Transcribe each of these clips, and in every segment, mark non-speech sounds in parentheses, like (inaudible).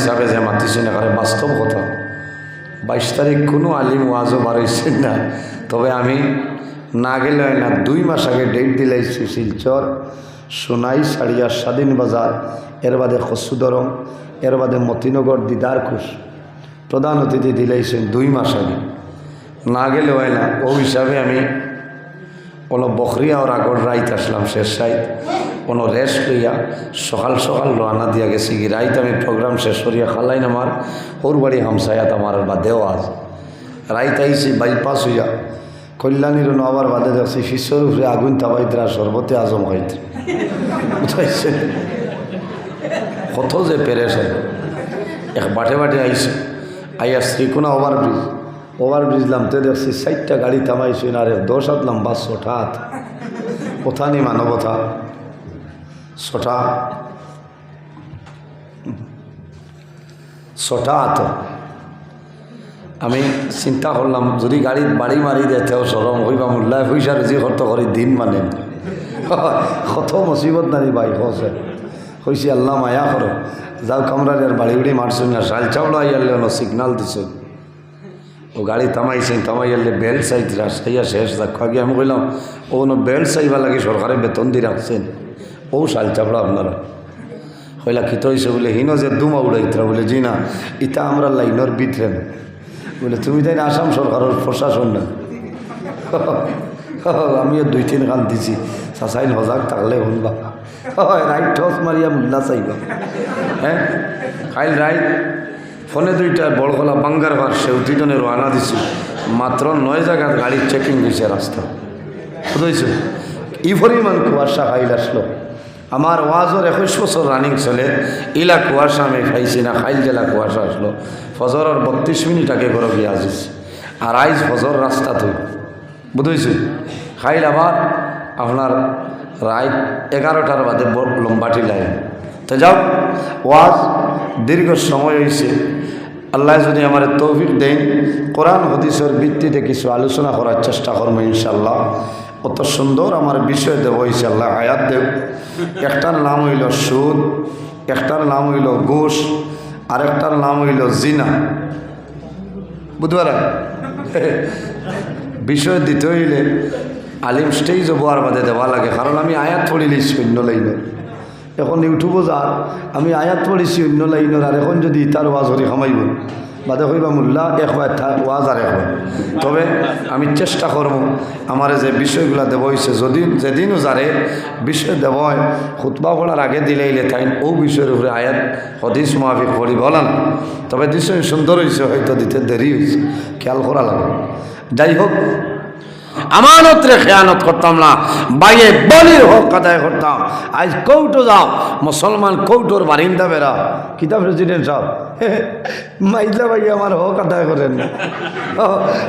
হিসাবে যে মাতিছেন এখানে বাস্তব কথা, বাইশ তারিখ কোনো আলিম ওয়াজও বাড়াইছেন না। তবে আমি না গেলে হয় না, দুই মাস আগে ডেট দিলাইছি শিলচর, সোনাই সাড়িয়া স্বাধীন বাজার, এর বাদে খসুদরম এর বাদে মতিনগর দিদারকুশ প্রধান অতিথি দিলাইছেন দুই মাস আগে। না গেলে হয় না, ও হিসাবে আমি কোনো বকরিয়া ওর আগর রাইত আসলাম শেষ সাইত কোনো রেস্ট লইয়া সকাল সকাল রানা দিয়া গেছি কি, রাইত আমি প্রোগ্রাম শেষ করিয়া খালাইন আমার ওর বাড়ি হামসায়াত আমার বা দেওয়াজ। রাইত আইছি বাইপাস হইয়া, কল্যাণীর নবার বাদে দেখছি শিষ্যর উপরে আগুন তাবাইতরা সর্বতে আজম হইতে। বুঝাইছে? কত যে পেরেছে এক বাটে বাটে আইছে। আইয়া Srikona over bridge over bridge নামতে দেখছি চারটা গাড়ি থামাইছি না রে, দশ হাতলাম বাস ছটা হাত। কোথা নি মানবতা। ছটা ছটা হাত আমি চিন্তা করলাম, যদি গাড়িত বাড়ি মারি দেতেও সরম হইবা মোল্লায় পয়সা রুজি খরচ করে দিন মানে। কত মুসিবত নানি ভাই হসে কইছি আল্লাহ মায়া করো যাও কামরার বাড়ি উড়ি মারছেন না শাল চাউল আইয়ালে অন্য সিগনাল দিছেন ও গাড়ি থামাইছেন থামাইয়ালে বেল্ট চাইতরা সাইয়া শেষ দেখো আগে আমি কইলাম, ও কোনো বেল্ট চাইবা লাগে সরকারে বেতন দিয়ে রাখছেন ও শাল চাপড়া আপনারা। হইলা খিত হয়েছে বলে, হিনো যে দুমা উড়াইতরা। বলে, জি না, ইতা আমরা লাইনের ভিতরে না বলে, তুমি তাই আসাম সরকারের প্রশাসন না? (laughs) আমিও দুই তিন গান দিছি। চাচাইন হজাক থাকলে শুনবা। রাইট ঠস মারিয়া মুল্লা চাইবা। হ্যাঁ? কাইল রাইট, ফোনে দুইটা বড়গলা বাঙ্গার ঘর সেউতিজনে রওনা দিছি। মাত্র নয় জায়গার গাড়ির চেকিং দিছে রাস্তা। বুঝেছ ই পরিমাণ কুয়াশা খাইল আসলো। আমার ওয়াজর একুশ বছর রানিং চলে, ইলা কুয়াশা আমি খাইছি না, খাইল জেলা কুয়াশা আসলো। ফজরের বত্রিশ মিনিট আগে ঘর আসিস আর আইজ ফজর রাস্তা তুই বুঝেছি খাইল আবার আপনার রাত এগারোটার বাদে লম্বাটি লাইন। তো যাও, ওয়াজ দীর্ঘ সময় হয়েছে আল্লাহ যদি আমার তৌফিক দেন, কোরআন, হদিসের ভিত্তিতে কিছু আলোচনা করার চেষ্টা করব ইনশাল্লাহ অত সুন্দর আমার বিষয় দেব ইনশাল্লাহ আয়াত দেব। একটার নাম হইল সুদ, একটার নাম হইল ঘুষ, আরেকটার নাম হইল জিনা। বুধবার (laughs) বিষয় দিতে হইলে আলিম স্টেজ বোয়ার বাদে দেওয়া লাগে, কারণ আমি আয়াত পড়িলি শূন্য লাইনের। এখন ইউটিউবও যা, আমি আয়াত পড়িছি অন্য লাইনের, আর এখন যদি তার ওয়াজ হরি খামাইব বাদে হইবা মোল্লা এক হয় ওয়াজ আর এক তবে আমি চেষ্টা করব আমার যে বিষয়গুলো দেব হয়েছে যদি যেদিনও যারে বিষয় দেব হয়, খুতবা পড়ার আগে দিলেইলে তাই ও বিষয়ের উপরে আয়াত, হদিস মাফিক পড়ি বলা না। তবে দৃশ্য সুন্দর হয়েছে হয়তো দিতে দেরি হয়েছে খেয়াল করা লাগে যাই হোক আমানত রে খেয়ানত করতাম না বাইরে বলির হক আদায় করতাম। আজ কৌটো যাও, মুসলমান কৌটোর বারিন্দা বেড়া। কিতা প্রেসিডেন্ট সাহেব? মাইলা ভাই আমার হক আদায় করেন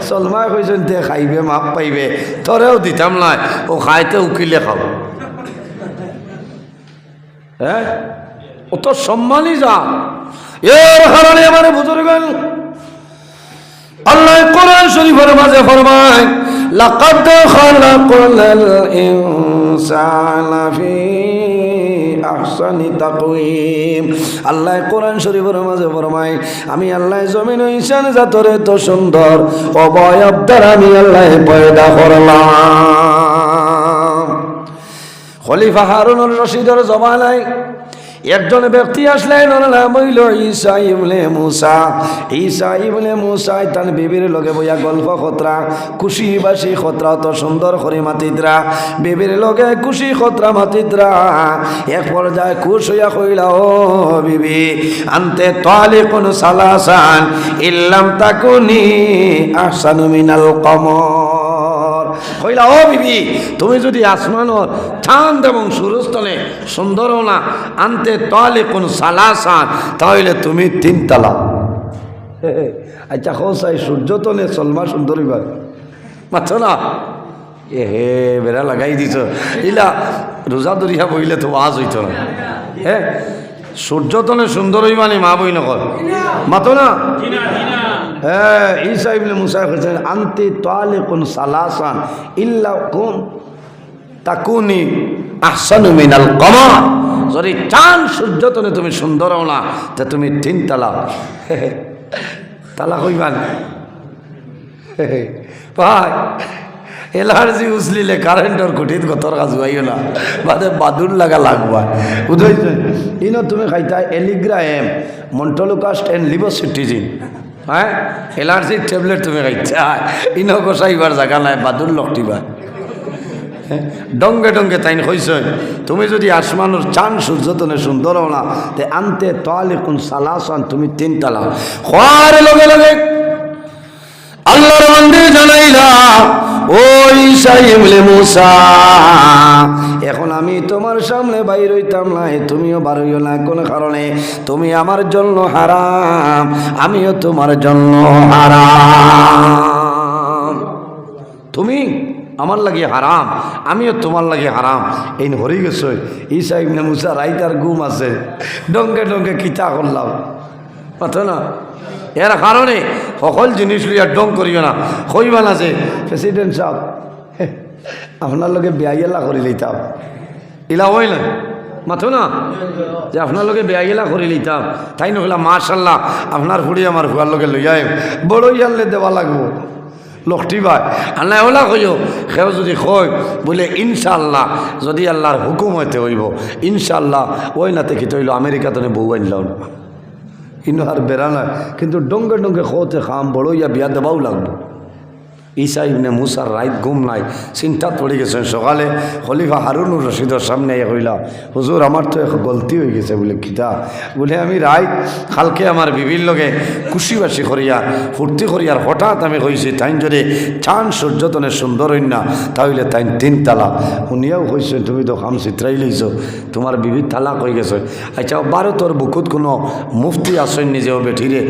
সলমায় কইছেন, তে খাইবে, মাপ পাইবে। তোরেও দিতাম না ও খাইতে উকিলে খাও হ্যাঁ ও তো সম্মানই যা এর কারণে আমার বুজুর্গ আল্লাহ কোরআন শরীফের মাঝে ফরমায় লাকাদ খালাকনাল ইনসানা ফি আহসানি তাকওয়িম আল্লাহ কোরআন শরীফের মাঝে ফরমায়, আমি আল্লাহ জমিন ইনসান জাতরে তো সুন্দর, অবয়ব দ্বারা আমি আল্লাহ পয়দা করলাম। খলিফা হারুনুর রশিদের জমানায় একজন ব্যক্তি আসলেন নাম হইল ঈসা ইবনে মুসা। ঈসা ইবনে মুসা তার বিবির লগে বইয়া গল্প খতরা, খুশি বাসি খতরা তো সুন্দর করে মাতিদ্রা বিবির লগে খুশি খতরা মাতিদ্রা এক পর্যায়ে খুশ হইয়া কইলা, ও বিবি, আনতে তোয়ালে কোন সালাসান, ইল্লাম তাকুনি আহসানু মিনাল কমর। কইলা, ও বিবি, তুমি যদি আসমানর চাঁদ এবং সুরস্থলে সুন্দর না আনতে তাহলে কোন সালাসান তাহলে তুমি তিন তালা। আচ্ছা হোসাই সূর্য তলে সলমা সুন্দর এবার মাত্র না? এ, হে, বেড়া লাগাই দিছ। ইলা রোজা দরিয়া বইলে তো আজ হইত না। হ্যাঁ সূর্য তলে সুন্দর মানে মা বই নকর মাতো না? হ্যাঁ ঈসা ইবনে মুসা কইছেন আনতি তালে কোন সালাসান ইল্লা কোন তাকুনি আহসানু মিনাল কমর। যদি চান সূর্য তনে তুমি সুন্দর হও না, তা তুমি তিন তালা। (laughs) তালা কইবান? (laughs) ভাই, এলার্জি উসলিলে কারেন্টর কুটিত গতর কাজ হইও না বাদে বাদুর লাগা লাগবা। বুঝাইছ? ইনো তুমি খাইতা এলিগ্রা এম মন্টলোকাস্ট এন্ড লিবোসিটিজিন হ্যাঁ? এলার্জির ট্যাবলেট তুমি খাইতা ইনো গোসাইবার জাগা নাই বাদুর লকটিবা ডঙ্গে ডঙ্গে তাইন কইস তুমি যদি আসমানোর চান সূর্য তনে সুন্দর না তে আনতে তোয়ালে কোন সালাসান তুমি তিন তালা খোয়ার লগে লগে আল্লাহর মন্দির জানাইলা ওই সাইমলে মুসা, এখন আমি তোমার সামনে বাইর হইতাম না তুমিও বার হইও না। কোনো কারণে? তুমি আমার জন্য হারাম, আমিও তোমার জন্য হারাম। তুমি আমার লাগে হারাম, আমিও তোমার লাগে হারাম। এই হরি গেছ ঈসা ইবনে মুসা রাইতার গুম আছে। ডঙ্গে ডঙ্কে কিতা করলাম। কথা না? এর কারণে সকল জিনিস লইয়া ডং করিও না। কইবা না যে প্রেসিডেন্ট সাহেব আপনার লগে বেয়াইলা করে লইতাম। ইলা হই না মাথো না? যে আপনার লগে বেয়াইলা করে লইতাম। তাই নহলা মাশাল্লাহ আপনার ফুড়ি আমার ফুয়ার লগে লইয়াই বড় ইয়ালে দেওয়া লাগবো। লক্ষি ভাই আল্লাহ ওলা কইও সেও যদি কয় বলে ইনশাল্লাহ যদি আল্লাহর হুকুম হইতে হইব ইনশাল্লাহ ওই নাতে কি তৈল আমেরিকাতে বউ আনলাম ইনো আর বেড়া না কিন্তু ডঙ্গে ডঙ্গে খোতে খাম বড় ইয়া বিয়া দেবাও লাগবো। ঈসা ইবনে মুসার রাইত ঘুম নাই চিন্তাত পড়ে গেছেন সকালে। খলিফা হারুনুর রশিদর সামনে কইলা, হুজুর, আমার তো এক গলতি হয়ে গেছে বলে কিতা? বলে, আমি রাইত, কালকে আমার বিবির লগে খুশিবাসি করিয়া, ফুর্তি করিয়ার হঠাৎ আমি কইছি, তাইন যদি চান সূর্যতনে সুন্দর হইন না, তাহলে তাইন তিন তালা। শুনিয়াও কইছে, তুমি তো খাম চিত্রাই লইছ, তোমার বিবির তালাক হয়ে গেছে। আচ্ছা বারো তোর বুকুত কোনো মুফতি আসেন নিজেও বেঠিরে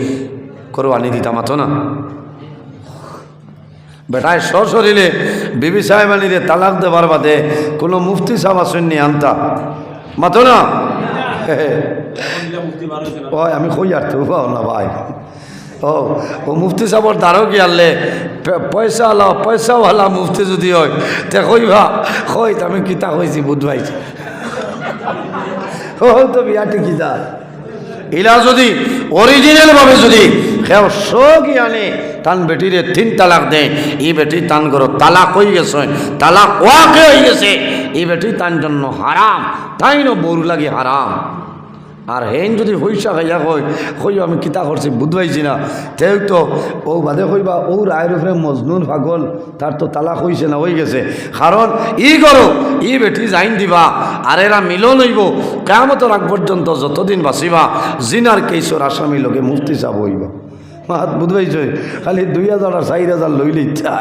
করো আনি দিতাম না? বেটায় সশরীরে বিবি সাহেবানিরে তালাক দেবার বাদে কোনো মুফতি সাহেব আসেননি আনতা? মাতো না? আমি কই আর তো না ভাই। ও মুফতি সাহেবর দ্বারও পে- পয়সা আলা পয়সাওয়ালা মুফতি যদি হয়, তে কইবা কই আমি কিতা কইছি বুধবাইছি ও, তো বিয়াটি কিতা ইলা যদি অরিজিনাল ভাবে যদি সগি আনে তান বেটিরে তিন তালাক দেয়। এই বেটি তান করো, তালাক হয়ে গেছে, তালাক ওয়াকে হয়ে গেছে। এই বেটি তান জন্য হারাম, তাই ন বড়ু লাগে হারাম। আর হেন যদি হইসা খাইয়া কই কই আমি কিতা করছি বুধবাইছি না। তেও তো ও বাদে কইবা ও রায়ের উপরে মজনুন পাগল, তার তো তালাক হইছে না হয়ে গেছে। কারণ ই করো, ই বেটি জাইন দিবা আর এরা মিলন হইব। কেমতর আগ পর্যন্ত যতদিন বাঁচিবা, জিনার কেসর আসামি লোকে মুফতি চাপ হইবা। মাত বুধবাইছ খালি দুই হাজার আর চার হাজার লইলে ইচ্ছা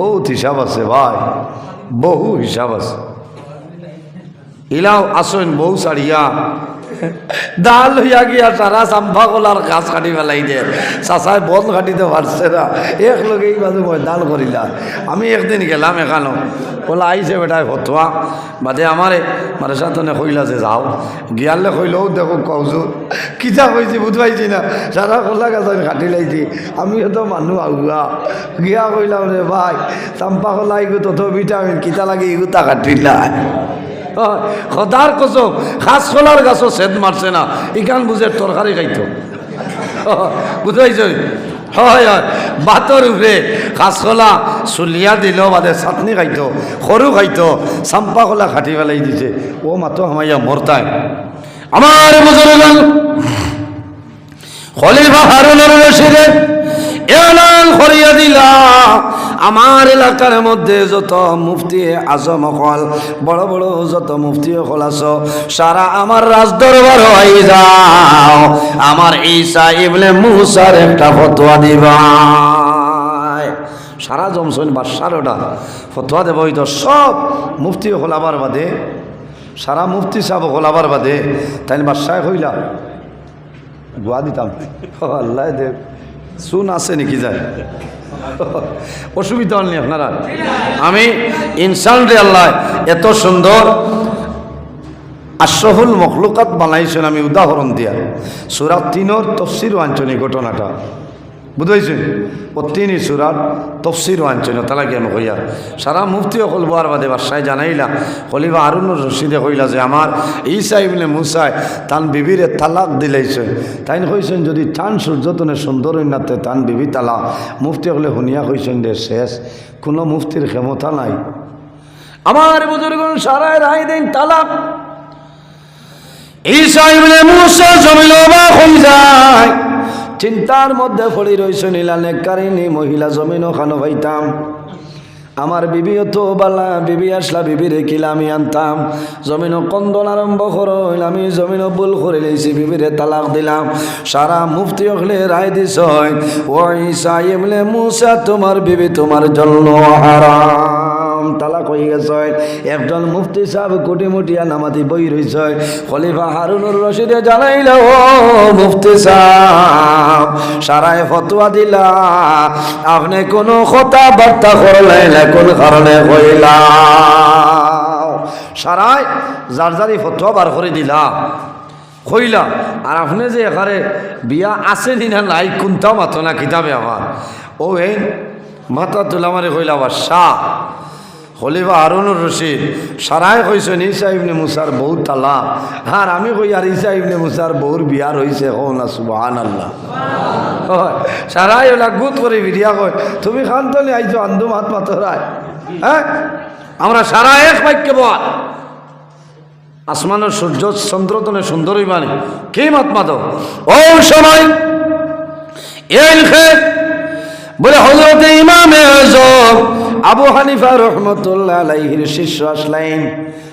বহুত হিসাব আছে ভাই। বহু হিসাব আছে। ইলাও আসেন বহু সারিয়া। ডাল হইয়া গিয়া সারা চাম্পা কলার গাছ কাটি পেলাই দিয়ে চাচাই বন কাটিতে পারছে না। এক লগে এই বাজু ডাল করিলা। আমি একদিন গেলাম এখানো। বলা আইছে বেটায় ফতুয়া। বাদে আমারে মানে সাতনে কইলা যে যাও। গিয়ালে কইলেও দেখো কৌজু কিতা কইছি বুঝবাইছি না। সারা কলা গাছ কাটি লাইছি। আমিও তো মানুষ আগুয়া গিয়া কইলাম রে ভাই চাম্পা কলা ইগু তত ভিটামিন, কিতা লাগে ইগুতা কাটিলা সদার কচম খাস কলার গাছও সেদ মারছে না। ইকান বুঝে তরকারি খাইতো। বুঝাইছ হয় হয়। বাতর উপরে কাঁচকলা চুলিয়া দিল বাদে চাটনি খাইত, সৰু খাইত, চাম্পা কলা খাটি পেলাই দিছে। ও মাতো হামাইয়া মরতাই আমার বুজুর্গান খলিফা হারুনুর রশিদে এলান করিয়া দিলা। আমার এলাকার মধ্যে যত মুফতি আজম হল বড় বড় যত মুফতি হল আছো, সারা আমার রাজ দরবার হয়ে যাও। আমার ঈসা ইবনে মুসার একটা ফতোয়া দিবা। সারা জমসন বাদশারোটা ফতোয়া দেব হইতো। সব মুফতি হলাবার বাদে, সারা মুফতি সাহেব হলাবার বাদে। তাই বাদশাহ হইলা দোয়া দিতাম। আল্লাহ দেব শুন আছে নাকি যায়? (laughs) অসুবিধা হননি আপনারা। আমি ইনসান রে আল্লাহ এত সুন্দর আশ্রহুল মখলুকাত বানাইছেন আমি উদাহরণ দিয়া। সুরাত তিনোর তফসির আঞ্চলিক ঘটনাটা। বুঝাইছেন ও তিনি সুরার তফসির আনছেন তালা কি আমি কইয়া। সারা মুফতি অকল বোয়ার বাদে বাসায় জানাইলা হলিবা আরুনুর রশিদে কইলা যে আমার ইসা ইবনে মুসায় তান বিবিরে তালাক দিলাইছে। তাই কইছেন, যদি চান সূর্যতনে সুন্দর নাতে তান বিবি তালাক। মুফতি হলে শুনিয়া কইছেন যে শেষ, কোনো মুফতির ক্ষমতা নাই। আমার বুজুর্গ সারায় রায় দেন তালাক। ঈসা ইবনে মুসা জমিল হয়ে যায়। চিন্তার মধ্যে পড়ি রইছে নীলানে কারিনী মহিলা জমিনও খানো পাইতাম আমার বিবিও তো বালা বিবি আসলা বিবি রেখিলা আমি আনতাম। জমিনও কন্দন আরম্ভ করইল আমি জমিনও ভুল করে লইছি, বিবিরে তালাক দিলাম। সারা মুফতি হলে রায় দিছ ও ঈসা ইবনে মুসা, তোমার বিবি তোমার জন্য হারাম তালাক হয়ে গেছে। একজন মুফতি সাহেব কোটি মুটিয়া নামাতি বই রয়েছে। খলিফা হারুনুর রশিদে জানাইল মুফতি সাহেব, সারায় ফতুয়া দিলা। আপনি কোনো কথা বার্তা করলেন কোন কারণে কইলা সারায় যার যারি ফতুয়া বার করে দিলা। কইলা আর আপনি যে এখানে বিয়া আছে দিনা নাই, কোনটাও মাত্র না কিতাবে আমার। ও এই তোলা মারে কইলা আবার শাহ খলিফা হারুনুর রশিদ সারায় কইছেন ইসা ইবনে মুসার বউ তালা আর আমি কই আর ইসা ইবনে মুসার বউর বিয়ার হইছে হো না সুবাহান আল্লাহ সারাই ওলা গুত করে ভিডিয়া কয়, তুমি খান খান্তলি আইছো আন্দু মাত মাতরায় হ্যাঁ আমরা সারা এক বাক্যে বল আসমানের সূর্য চন্দ্রতনে সুন্দরই মানে কে মাত মাত? ও সময় এই বলে হজরত ইমামে আজম আবু হানিফা রহমতুল্লাহ আলাইহির শিষ্য আসলেন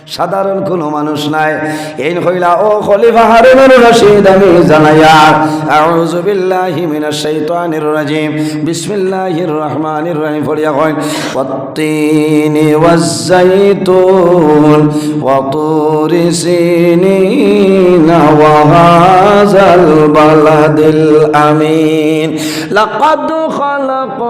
সাধারণ কোনো মানুষ নাই। এই হইলা, ও খলিফা হারুনুর রশিদ, আমি জানাইয়া, আউযু বিল্লাহি মিনাশ শাইতানির রাজিম। বিসমিল্লাহির রহমানির রহিম। পড়িয়া কয়, ওয়াত্তিনি ওয়াজ-জাইতুন ওয়া তুরি সিনিনা ওয়া হাযাল বালাদিল আমিন। লাকাদ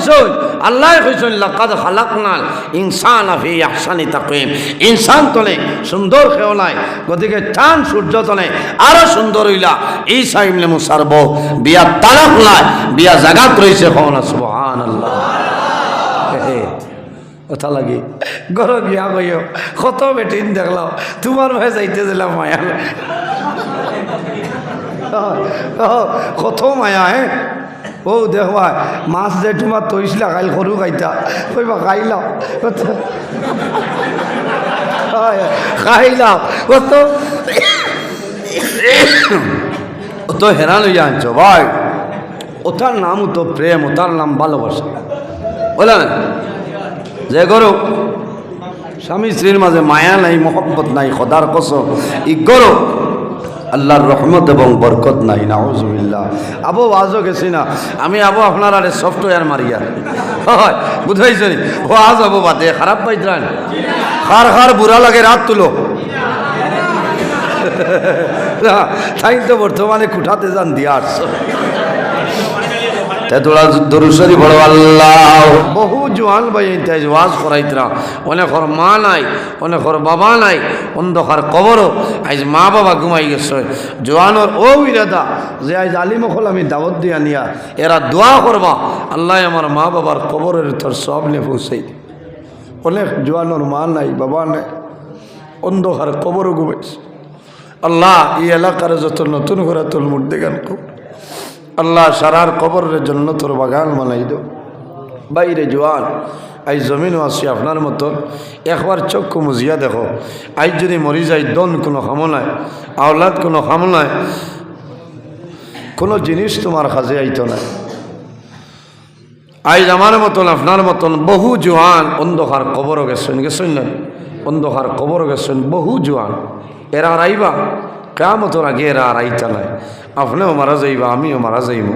কইছই আল্লাহ কইছেন লাকাদ খালাকনাল ইনসান ফি আহসানি তাকওয়িম। ইনসান তলে সুন্দর খেওলাই গতিকে চান সূর্য তলে আরও সুন্দর হইলা। ঈসা ইবনে মুসার বউ, বিয়া তালাক নাই, বিয়া জাগাত রইছে কওনা, সুবহানাল্লাহ। কথা লাগি। গর গিয়া কইও কত বেটিন দেখলাম তোমার ভাই যাইতে দিলাম মায়া। কত মায়া হ্যাঁ ও দেখবা মাছ যে তোমার তৈছিলা, কাইল সৰু খাইতা কইবা খাইলাম খাইলাম কত? তো হেরান হইয়া আনছ, ভাই। ওটার নাম তো প্রেম ওটার নাম ভালোবাসা। বলে না যে করো স্বামী স্ত্রীর মাঝে মায়া নাই, মহব্বত নাই খদার কসম ই করো আল্লাহর রহমত এবং বরকত নাই না নাউজুবিল্লাহ। আবু আজও গেছি না। আমি আবু আপনার আরে সফটওয়্যার মারিয়া হয়, বুঝাইছে ও আজ আবু বাদে, খারাপ পাইতেন খার খার বুড়া লাগে রাত তুলো। তাই তো বর্তমানে কুঠাতে যান দিয়ে আসছো। তোরা দরুসরি বড় আল্লাহ। বহু জোয়ান ভাই তাই ওয়াজ করাইতরা। অনেকর মা নাই অনেকর বাবা নাই, অন্ধকার কবরও। আজ মা বাবা ঘুমাই গেছে। জোয়ানোর ও ইরাদা যে আজ আলিমখল আমি দাওয়াত দিয়া নিয়া, এরা দোয়া করবা, আল্লাহ আমার মা বাবার কবরের তোর সব নে পৌঁছাই। অনেক জোয়ানোর মা নাই, বাবা নাই, অন্ধকার কবরও ঘুমাইছে। আল্লাহ এই এলাকার যত নতুন করে তোর গান কর আল্লাহ সারার কবরের জন্য তোর বাগান বানাই দো। বাইরে জোয়ান, আই জমিনও আছি আপনার মতন একবার চক্ষু মুজিয়া দেখো। আজ যদি মরি যাই দন কোনো খামনায় আওলাদ কোনো খামনায় কোনো জিনিস তোমার কাজে আইতো না আজ আমার মতন, আপনার মতন বহু জোয়ান অন্ধকার কবরও গেছেন গেছেন না অন্ধকার কবরও গেছেন বহু জোয়ান। এরা আর আইবা? কেমতর আগে এরা আর আইতা নাই। আপনিও মারা যাইবা, আমিও মারা যাইব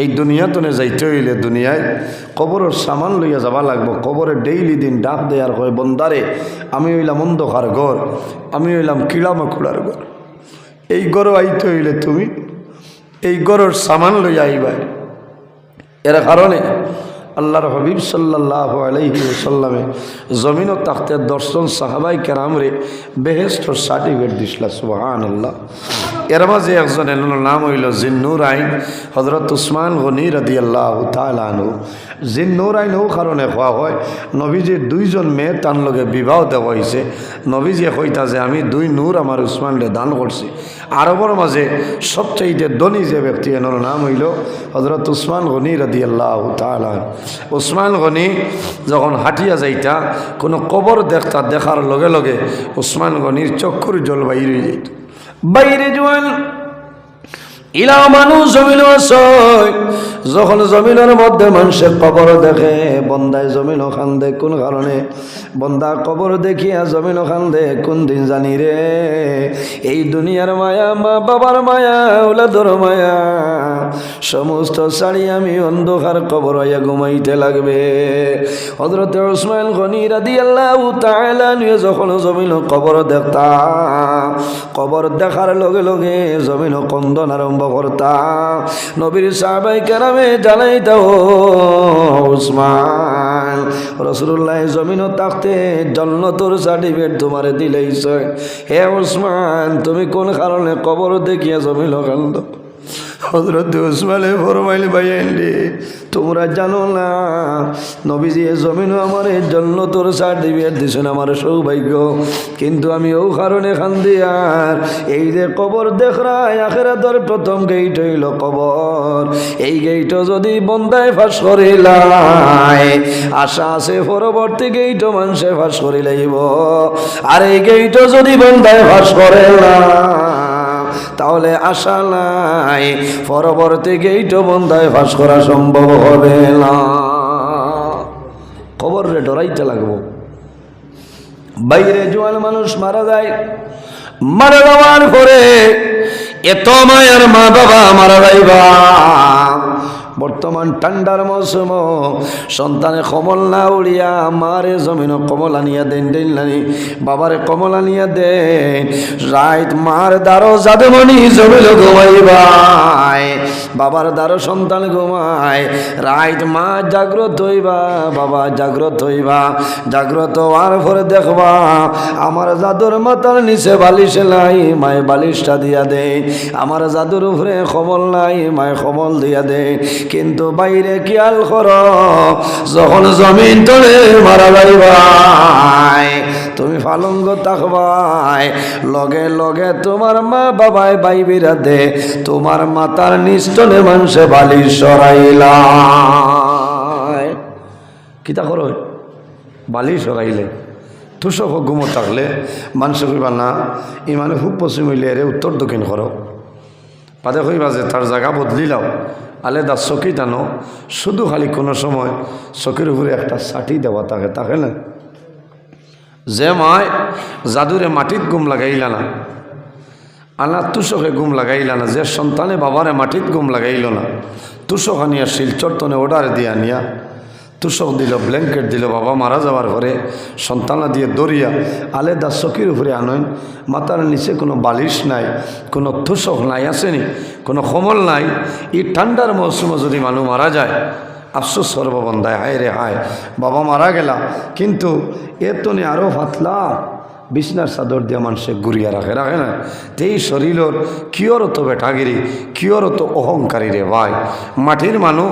এই দুনিয়া তুনে যাইতে হইলে দুনিয়ায় কবরের সামান লইয়া যাবা লাগবো। কবরে ডেইলি দিন ডাক দেয়ার হয়, বন্দারে, আমি হইলাম অন্ধকার ঘর, আমি হইলাম কিড়ামাকুড়ার ঘর। এই গরো আইতে হইলে তুমি, এই গরোর সামান লইয়া আইবাই এর কারণে আল্লাহর হবিব সাল্লাহ সাল্লামে জমিন তাখতে দর্শন সাহাবাই কেরামরে বেহেস্ট সার্টিফিকেট দিছিল সুবাহান আল্লাহ এর মাঝে একজন এলোর নাম হইল জিন্নুর আইন হজরত উসমান গনি রদি আল্লাহ তালু জিন্নুর আইন ও কারণে খোয়া হয়, নবীজির দুইজন মেয়ে তার লগে বিবাহ দেওয়া হয়েছে নবীজি কইতা যে, আমি দুই নূর আমার উসমানরে দান করছি। আরবর মাঝে সবচেয়ে ধনী যে ব্যক্তি এনার নাম হইল হজরত উসমান গনি রদি আল্লাহ তালান উসমান গনি যখন হাঁটিয়া যাইতা, কোনো কবর দেখতা দেখার লগে লগে উসমান গনির চক্ষুর জল বাইরে যাইত। বাইরে জোয়ান ইলা মানুষ আসয় যখন জমিনের মধ্যে মানুষের কবর দেখে, বন্দায় জমিন খান্দে কোন কারণে? বন্দা কবর দেখিয়া জমিন খান্দে কোন দিন জানি রে? এই দুনিয়ার মায়া, মা বাবার মায়া ওলাদর মায়া, সমস্ত শাড়ি আমি অন্ধকার কবর হইয়া ঘুমাইতে লাগবে। হজরত ওসমাইল গনি রাদি আল্লাহ তাআলা নিয়ে যখন জমিন কবর দেখতা কবর দেখার লগে লগে জমিন কন্দন আরম্ভ করতা নবীর সাহাবাই কেরামে দাও উসমান রসুল্লাহ জমিন থাকতে জন্নতর সার্টিফিকেট তোমারে দিলেইছ হে উসমান তুমি কোন কারণে কবর দেখিয়া জমিল কান্দ হজরত উসমানে ফরমাইল ভাইয়ান্ডি তোমরা জানো না, নবীজি আমার এর জন্য তোর দিছেন আমার সৌভাগ্য। কিন্তু আমি ও কারণে খান দিয়ার এই যে কবর দেখরাই আখেরা প্রথম গেইট হইল কবর। এই গেইট যদি বন্দায় ফাঁস করিলাই আশা আছে পরবর্তী গেইট মানুষে ফাঁস করি লাইব। আর এই গেইট যদি বন্দায় ফাঁস করে না তাহলে আশা নাই। পরবর্তী গেইট বন্ধায় ফাঁস করা সম্ভব হবে না। খবর রে ডরাইতে লাগবো। বাইরে জোয়াল মানুষ মারা যায়। মারা যাওয়ার পরে এত মায়ের মা বাবা মারা যাইবা। বর্তমান ঠান্ডার মৌসুম সন্তানে কমল না উড়িয়া মারে জমিন কমল আনিয়া দেন দেন নানি বাবারে কমল আনিয়া দেন। রাইত মার দ্বারো যাদমণি জমিল ঘুমাইবাই বাবার দ্বারো সন্তান ঘুমায়। রাইত মা জাগ্রত হইবা, বাবা জাগ্রত হইবা। জাগ্রত হওয়ার পরে দেখবা, আমার জাদুর মাতার নিচে বালিশ নাই, মায় বালিশটা দিয়া দে আমার জাদুর উপরে কমল নাই, মায় কমল দিয়া দে কিন্তু বাইরে খেয়াল কর যখন জমিন তলে মারা যাইবাই তুমি ফালঙ্গ থাকবাই লগে লগে তোমার মা বাবাই বাইবিরা দে তোমার মাতার নিস্তনে মানুষে বালি সরাইলা কিতা করো বালিশ সরাইলে। তুষক ঘুমো থাকলে মানুষ কইবা না, ইমানে মানে খুব পশ্চিম হইলে উত্তর দক্ষিণ করো পাদে কইবা যে তার জায়গা বদলিলাও আলেদা চকি টানো শুধু খালি কোনো সময় চকির উপরে একটা ষাটি দেওয়া থাকে থাকে না? যে মায় জাদুরে মাটিত গুম লাগাইলা না আল্লাহ তুষকে গুম লাগাইলা না, যে সন্তানে বাবারে মাটিত গুম লাগাইল না তুষক আনিয়া শিলচর তনে অর্ডার দিয়া নিয়া তুষক দিল ব্ল্যাঙ্কেট দিল, বাবা মারা যাওয়ার পরে সন্তানা দিয়ে দরিয়া, আলেদা চকির উপরে আনেন। মাথার নিচে কোনো বালিশ নাই, কোনো তুষক নাই, আসেনি, কোনো কমল নাই। এই ঠান্ডার মৌসুমে যদি মানুষ মারা যায়, আফসোস সর্ববন্ধায়, হায় রে হায়, বাবা মারা গেলা। কিন্তু এ তো নে আরও ফাতলা। বিছনার চাদর দিয়ে মানুষে ঘুরিয়া রাখে রাখে না তো এই শরীরের কিয়র তো বেঠাগিরি কিয়র তো অহংকারী রে ভাই মাটির মানুষ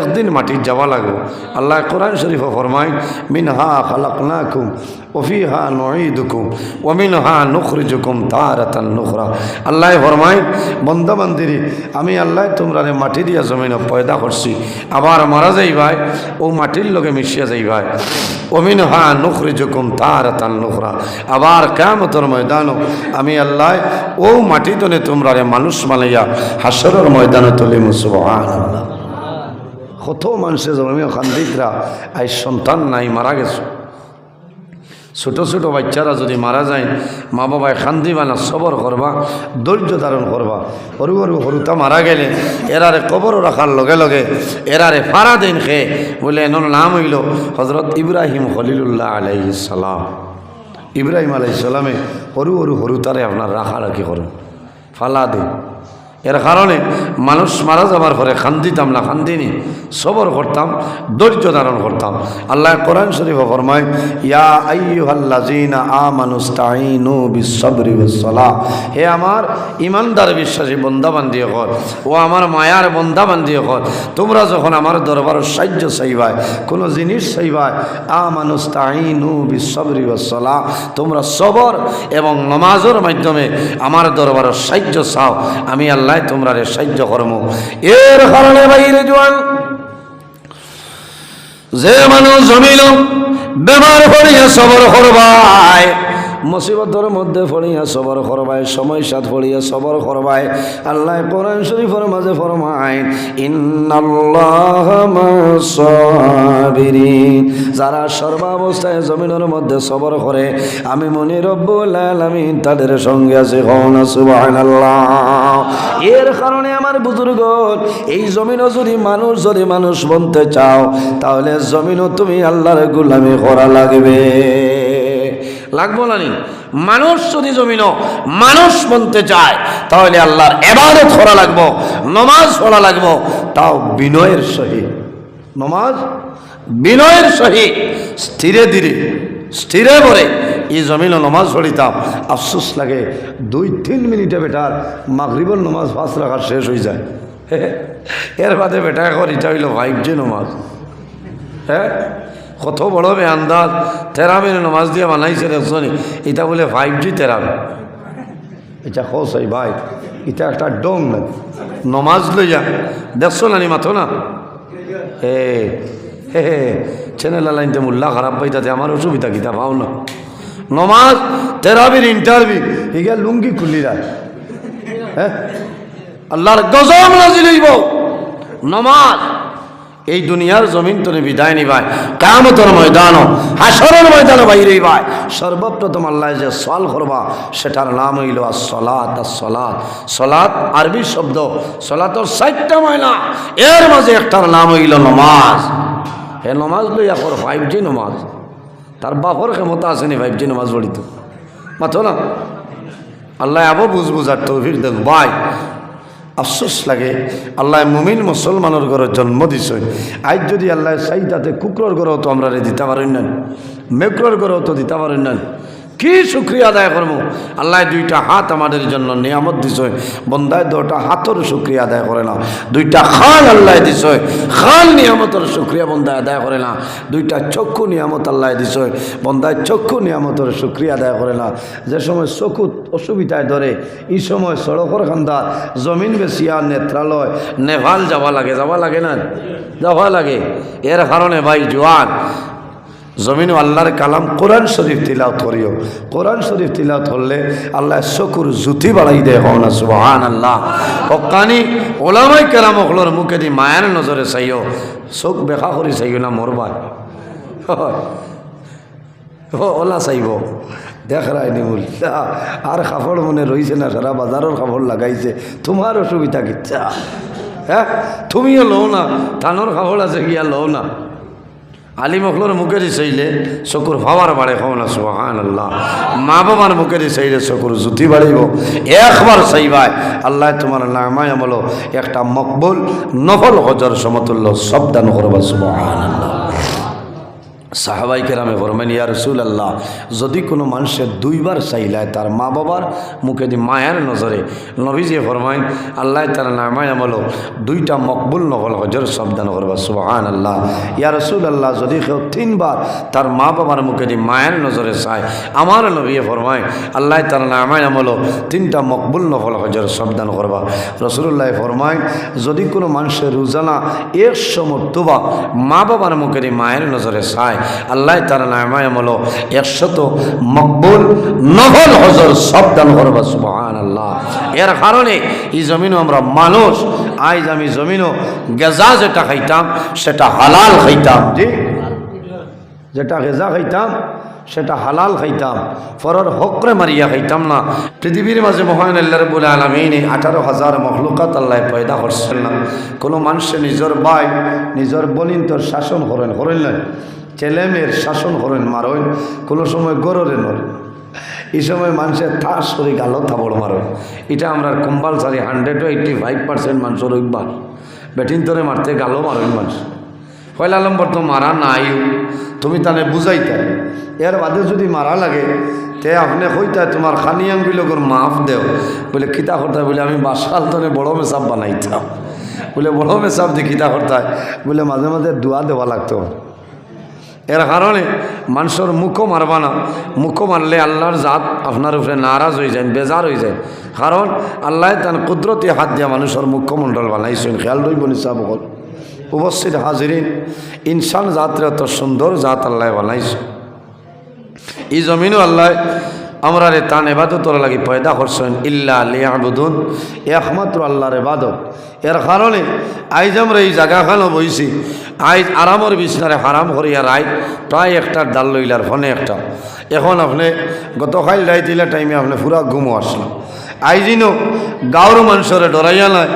একদিন মাটির যাওয়া লাগবো আল্লাহ কোরআন শরীফ ফরমায় মিন হা খালাক না কুম ওফি হা নঈদুকুম ওমিন হা নুখরিজুকুম তারাতান নুখরা আল্লাহ ফরমায় বন্দাবান্দিরি আমি আল্লাহ তোমরা মাটি দিয়া জমিন পয়দা করছি আবার মারা যাই ভাই ও মাটির লগে মিশিয়া যাই ভাই ওমিন হা নুখরিজুকুম তারাতান নুখরা আবার কেমতর ময়দানও। আমি আল্লাহ, ও মাটি তনে তোমরা রে মানুষ মালাইয়া হাসরের ময়দানে তুলি মুসবহান কত মানুষের জন্মে খান্দিকরা আই সন্তান নাই, মারা গেছে। ছোট ছোট বাচ্চারা যদি মারা যায়, মা বাবায় খান্দি বানা সবর করবা, ধৈর্য ধারণ করবা। সরু সরু সরুতা মারা গেলে, এরারে কবর রাখার লগে লগে এরারে ফারা দিন খেয়ে বলে এনার নাম হইল হজরত ইব্রাহিম খলিলুল্লাহ আলাইহিস সালাম। ইব্রাহিম আলাইসালামে হরু সরু সরু তারে আপনার রাখারাখি করুন। ফালা দিন এর কারণে মানুষ মারা যাবার পরে খান্দিতাম না, খান্দিনি। সবর করতাম, ধৈর্য ধারণ করতাম। আল্লাহ কোরআন শরীফ ফরমায়, ইয়া আইয়ুহাল্লাযীনা আমানুস্তাঈনু বিস-সাবরি ওয়াস-সালাহ। হে আমার ইমানদার বিশ্বাসী বন্দাবান্দি হল ও আমার মায়ার বন্দাবান্দি হল তোমরা যখন আমার দরবার সাহায্য চাইবাই কোনো জিনিস চাইবাই আমানুস্তাঈনু বিস-সাবরি ওয়াস-সালাহ, তোমরা সবর এবং নমাজের মাধ্যমে আমার দরবার সাহায্য চাও। আমি আল্লাহ তোমরা রে সাহায্য কর্ম। এর কারণে বাইরে জোয়ান, যে মানুষ জমিল, বেমার পড়িয়া সবর করবাই মুসিবতর মধ্যে ফড়িয়া সবর করবাই সময় সাথ ফড়িয়া সবর করবাই আল্লাহ কোরআন শরীফের মাঝে ফরমায়, ইন্নাল্লাহ যারা সর্বাবস্থায় জমিনের মধ্যে সবর করে, আমি মনে রব্বুল আলামিন তাদের সঙ্গে আছে হন সুবহানাল্লাহ। এর কারণে আমার বুজুর্গ এই জমিনও যদি মানুষ যদি মানুষ বনতে চাও, তাহলে জমিনও তুমি আল্লাহর গুলামি করা লাগবে। লাগবো না মানুষ যদি জমিনও মানুষ বনতে চায়, তাহলে আল্লাহর এবাদত করা লাগবো, নমাজ পড়া লাগবো, তাও বিনয়ের সহিত। নমাজ? বিনয়ের সহিত। স্থিরে ধীরে, স্থিরে পরে এই জমিনও নমাজ পড়িতাম। আফসোস লাগে, দুই, তিন মিনিটে বেটার মাগরিবর নমাজ ফাঁস রাখা শেষ হয়ে যায়। (laughs) এর বাদে বেটা এখন এটা হইল ফাইভ জি নমাজ। হ্যাঁ? কত বড় বে আন্দাজ তেরামের নমাজ দিয়ে বানাইছে দেখছনি এটা বলে ফাইভ জি তেরাম। এটা খসাই ভাই। এটা একটা ডং না। নমাজ লইয়া দেখছ না নি মাথো না? হে হে চ্যানেল লাইনতে মোল্লা খারাপ পাই তাতে আমার অসুবিধা কিতা পাও না। নমাজ, তেরাবির ইন্টারভিউ হিগা লুঙ্গি খুলি হ্যাঁ আল্লাহর গজব নাজিল হইব। নমাজ, এই দুনিয়ার জমিন তুমি বিদায় নিবাই কামতর ময়দান হাসরের ময়দান বাইরে ভাই সর্বপ্রথম আল্লাহ যে সল করবা, সেটার নাম হইল আর সলাত আর সলাত সলাত আরবি শব্দ, সলাতর ষাটটা ময়না এর মাঝে একটার নাম হইল নমাজ। হে নমাজ লইয়া কর ফাইভ জি নমাজ। তার বাপর ক্ষমতা আসেনি যে নামাজ পড়িত মাথো না আল্লাহ আবো বুঝ বুঝার তৌফিক দেখ, ভাই। আফসোস লাগে, আল্লাহ মুমিন মুসলমানের ঘরে জন্ম দিছে। আজ যদি আল্লাহ সাইদাতে কুকুরের ঘরেও তো আমরা দিতে পারেন না মেকুরের ঘরেও তো দিতে পারেন না কি শুক্রিয়া আদায় করব? আল্লাহ দুইটা হাত আমাদের জন্য নিয়ামত দিছে। বন্দায় দুটা হাতর শুক্রিয়া আদায় করে না দুইটা খান আল্লাহ দিছে। খান নিয়ামতের শুক্রিয়া বন্দায় আদায় করে না দুইটা চক্ষু নিয়ামত আল্লাহ দিছে। বন্দায় চক্ষু নিয়ামতের শুক্রিয়া আদায় করে না যে সময় চকু অসুবিধায় ধরে এই সময় সড়কর খান্দা, জমিন বেশিয়া নেত্রালয়, নেভাল যাওয়া লাগে যাওয়া লাগে না? যাওয়া লাগে। এর কারণে ভাই জোয়ান জমিন আল্লাহর কালাম কোরআন শরীফ তিলাওত করিও। কোরআন শরীফ তিলাওত করলে আল্লাহ চকুর জুতি বাড়াই দেয় হন সুবহান আল্লাহ হকানি ওলামাই কেরাম হকলোর মুখে দি মায়ের নজরে চাইও। চোখ বেখা করি চাইও না মরবার ও, ওলা চাইব। দেখ রায়নি বল আর কাপড় মনে রয়েছে না সারা বাজারের কাপড় লাগাইছে। তোমার অসুবিধা কিচ্ছা। হ্যাঁ তুমিও লও না ধানোর কাপড় আছে গিয়া লও না। আলী মখলোর মুখে চাইলে চকুর ভাবার বাড়ে না সুহান আল্লাহ মা বাবার মুখে দিছাইলে চকুর জুতি বাড়িব একবার চাইবাই, আল্লাহ তোমার নামায় আমলো, একটা মকবুল নফল হজর সমতুল্য সব দান করবা সুহান আল্লাহ সাহাবাই কেরামে ফরমেন ইয়া রসুল আল্লাহ যদি কোনো মানুষের দুইবার চাইলায় তার মা বাবার মুখে দি মায়ের নজরে নবীজি ফরমাইন আল্লাহ তার নামায় আমলো, দুইটা মকবুল নকল হজর শব্দান করবা সুবাহান আল্লাহ ইয়া রসুল আল্লাহ যদি কেউ তিনবার তার মা বাবার মুখে দি মায়ের নজরে চায়, আমার নবী ফরমায় আল্লাহ তার নামায় আমলো, তিনটা মকবুল নকল হজর শব্দান করবা। রসুল্লাহ ফরমায় যদি কোনো মানুষের রোজানা একশো মর্তুবা মা বাবার মুখে দি মায়ের নজরে চায় আল্লাহ তার নামায় আমলো একশত মকবুল নভল হজর সব দান করবা সুবহান আল্লাহ এর কারণে এই জমিনও আমরা মানুষ আজ আমি জমিনও গেজা যেটা খাইতাম, সেটা হালাল খাইতাম। জি? যেটা গেজা খাইতাম, সেটা হালাল খাইতাম। ফরর হকরে মারিয়া খাইতাম না। পৃথিবীর মাঝে মহান আল্লাহ বলে আলমিন আঠারো হাজার মখলুকাত আল্লাহ পয়দা করছেন না। কোনো মানুষে নিজের বাই নিজের বলিন তোর শাসন করেন করেন না ছেলে মেয়ের শাসন করেন মারেন, কোনো সময় গররে নড়েন এই সময় মানুষের থাস করে গালো থাবড় মারেন। এটা আমরা compulsory hundred eighty five percent মানুষের অভ্যাস। ব্যাটিং তোরে মারতে গালো মারেন মানুষ। পয়লা নম্বর তো মারা নাই। তুমি তাহলে বুঝাইতে। এর বাদে যদি মারা লাগে, তে আপনি কইতা তোমার খানিয়াঙ্গুলোকর মাফ দেও। বলে কিতা করতে বলে, আমি বাসাল তনে বড় মেসাব বানাইতাম। বলে, বড় মেসাব দিয়ে কিতা করতে বলে, মাঝে মাঝে দোয়া দেওয়া লাগতো। এর কারণে মানুষের মুখও মারবা না। মুখও মারলে আল্লাহর জাত আপনার উপরে নারাজ হয়ে যায়, বেজার হয়ে যায়। কারণ আল্লাহ তার কুদরতি হাত দিয়া মানুষের মুখ্যমণ্ডল বানাইছেন খেয়াল রইব নিসা বকল উপস্থিত হাজিরিন, ইনসান জাতরে এত সুন্দর জাত আল্লাহ বানাইছে এই জমিনও আল্লাহ আমরা রে তান এবাদতর লাগি পয়দা করছেন। ইল্লা লিয়াবুদুন, একমাত্র আল্লাহর এবাদত। এর কারণে আইজ আমরা এই জায়গাখানে বইছি। আইজ আরামর বিছনারে হারাম করিয়া রায় প্রায় একটা ডাল লইলার ফোনে একটা। এখন আপনি গতকাল দিলে টাইমে আপনি পুরা ঘুমো আসলো। আইজিনো গাঁর মানুষরে ডরাইয়া নাই,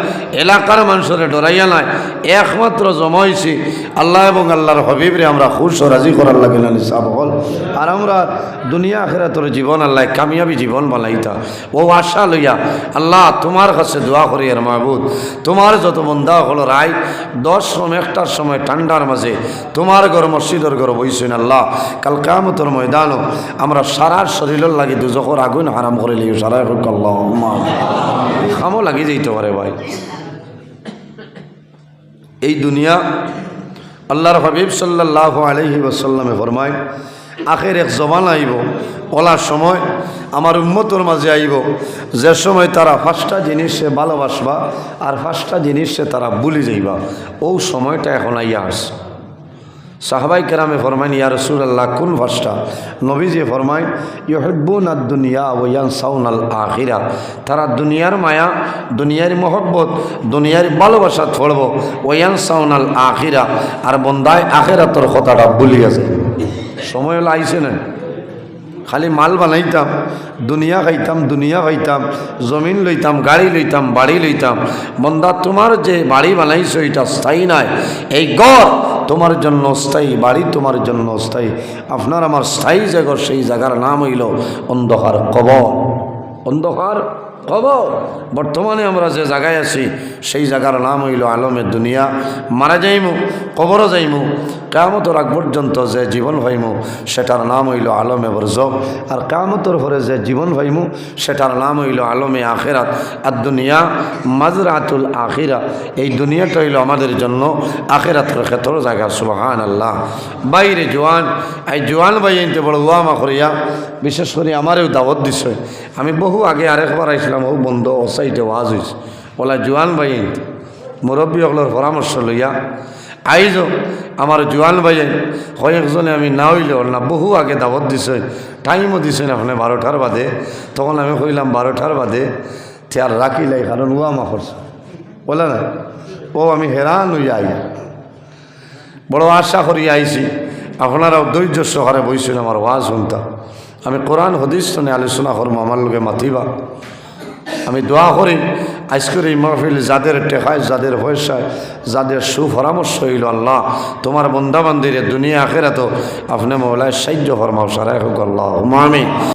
এলাকার মানুষরে ডরাইয়া নাই, একমাত্র জমাইছি আল্লাহ এবং আল্লাহর হবিবরে আমরা খুশ রাজি করার লাগে না নিসাব হল। আর আমরা দুনিয়া আখেরাতর জীবন আল্লাহ কামিয়াবি জীবন বানাইতা। ও আশা লইয়া আল্লাহ তোমার কাছে দোয়া করি আর মাহবুদ। তোমার যত বন্ধা হলো রায়, দশ সময় একটার সময় ঠান্ডার মাঝে তোমার ঘর মসজিদের ঘর বইছেন আল্লাহ। কাল কামতর ময়দানও আমরা সারা শরীরের লাগি দুজখর আগুন হারাম করে লিও সারা হোক আল্লাহ খামো লাগি যেতে পারে ভাই। এই দুনিয়া আল্লাহর হাবিব সাল্লাহ আলহি ওসাল্লামে ফরমায়, আখের এক জবান আইব ওলার সময় আমার উন্মতর মাঝে আইব, যে সময় তারা পাঁচটা জিনিসে ভালোবাসবা আর পাঁচটা জিনিসে তারা ভুলে যাইবা। ও সময়টা এখন আইয়া আসছে। সাহাবাই কেরামে ফরমাইন, ইয়া রসুল আল্লাহ কোন ভাষটা? নবীজি ফরমায় ইহব্বুন আদ দুনিয়া ওয়ান সাউন আল আখিরা তারা দুনিয়ার মায়া, দুনিয়ার মহব্বত, দুনিয়ার ভালোবাসা ছড়ব ওয়ান সাউন আল আখিরা আর বন্দায় আখেরাতর কথাটা ভুলি গেছে সময় হলো আইসে না? খালি মাল বানাইতাম, দুনিয়া খাইতাম দুনিয়া খাইতাম, জমিন লইতাম, গাড়ি লইতাম, বাড়ি লইতাম। বন্দা, তোমার যে বাড়ি বানাইছো, এটা স্থায়ী নয় এই গড় তোমার জন্য স্থায়ী, বাড়ি তোমার জন্য স্থায়ী। আপনার আমার স্থায়ী জায়গা, সেই জায়গার নাম হইল অন্ধকার কবর। অন্ধকার কবর বর্তমানে আমরা যে জায়গায় আছি, সেই জায়গার নাম হইল আলমের দুনিয়া। মারা যাইমু, কবরও যাইমু কামতর আগ পর্যন্ত যে জীবন ভাইমু সেটার নাম হইল আলমে বরজব আর কামতর পরে যে জীবন ভাইমু সেটার নাম হইল আলমে আখেরাত। আর দুনিয়া, মাজরাতুল আখিরা। এই দুনিয়াটা হইল আমাদের জন্য আখেরাতের ক্ষেত্র জায়গা সুবাহান আল্লাহ বাইরে জোয়ান, এই জোয়ান ভাই বড় ওয়ামা করিয়া, বিশেষ করে আমারও দাওয়াত দিছে। আমি বহু আগে আরেকবার আইছিলাম ও বন্ধ অসাইটে ওয়াজ হয়েছে ওলা জোয়ান মুরব্বী সকলের পরামর্শ লইয়া আইজ, আমার জোয়ান ভাইয়ে কয়েকজনে আমি না হইলেও না বহু আগে দাবত দিছে, টাইমও দিছেন আপনি বারোটার বাদে। তখন আমি কইলাম, বারোটার বাদে আর রাখিলাই কারণ ও আমা করছে বলে না, ও, আমি হেরান হইয়া আই বড় আশা করি আইছি, আপনারাও ধৈর্য সহকারে বইছেন আমার ওয়াজ শুনতাম আমি কোরআন, হদিস শুনে আলোচনা করব, আমার লোকে মাতিবা। আমি দোয়া করি, আজকের এই মহফিল যাদের টেকায় যাদের পয়সায় যাদের সুপরামর্শ হইল আল্লাহ, তোমার বন্দাবান্দিরে দুনিয়া আখেরা তো আপনি মৌলায় সাহায্য ফরমাও, সারাই হোক আল্লাহ আমি